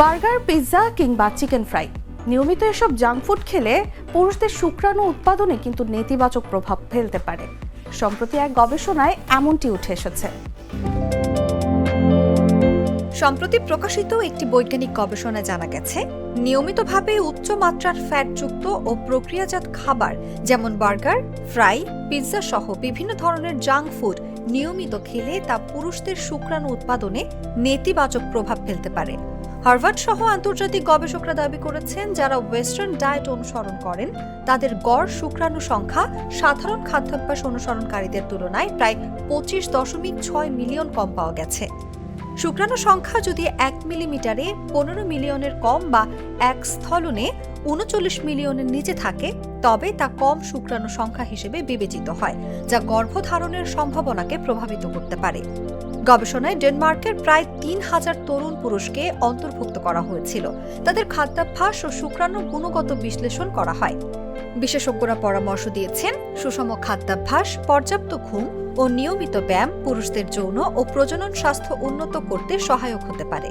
Burger, pizza কিংবা chicken fry. নিয়মিত এসব জাঙ্ক ফুড খেলে পুরুষদের শুক্রাণু উৎপাদনে কিন্তু নেতিবাচক প্রভাব ফেলতে পারে। সম্প্রতি এক গবেষণায় এমনটি উঠে এসেছে। সম্প্রতি প্রকাশিত একটি বৈজ্ঞানিক গবেষণায় জানা গেছে, নিয়মিতভাবে উচ্চ মাত্রার ফ্যাটযুক্ত ও প্রক্রিয়াজাত খাবার যেমন বার্গার, ফ্রাই, পিৎজা সহ বিভিন্ন ধরনের জাঙ্ক ফুড নিয়মিত খেলে তা পুরুষদের শুক্রাণু উৎপাদনে নেতিবাচক প্রভাব ফেলতে পারে। হার্ভার্ড সহ আন্তর্জাতিক গবেষকরা দাবি করেছেন, যারা ওয়েস্টার্ন ডায়েট অনুসরণ করেন, তাদের গড় শুক্রাণু সংখ্যা সাধারণ খাদ্যাভ্যাস অনুসরণকারীদের তুলনায় প্রায় পঁচিশ দশমিক ছয় মিলিয়ন কম পাওয়া গেছে। শুক্রাণু সংখ্যা যদি এক মিলিমিটারে পনেরো মিলিয়নের কম বা এক স্থলনে উনচল্লিশ মিলিয়নের নিচে থাকে, তবে তা কম শুক্রাণু সংখ্যা হিসেবে বিবেচিত হয়, যা গর্ভধারণের সম্ভাবনাকে প্রভাবিত করতে পারে। গবেষণায় ডেনমার্কের প্রায় তিন হাজার তরুণ পুরুষকে অন্তর্ভুক্ত করা হয়েছিল। তাদের খাদ্যাভ্যাস ও শুক্রাণু গুণগত বিশ্লেষণ করা হয়। বিশেষজ্ঞরা পরামর্শ দিয়েছেন, সুষম খাদ্যাভ্যাস, পর্যাপ্ত ঘুম ও নিয়মিত ব্যায়াম পুরুষদের যৌন ও প্রজনন স্বাস্থ্য উন্নত করতে সহায়ক হতে পারে।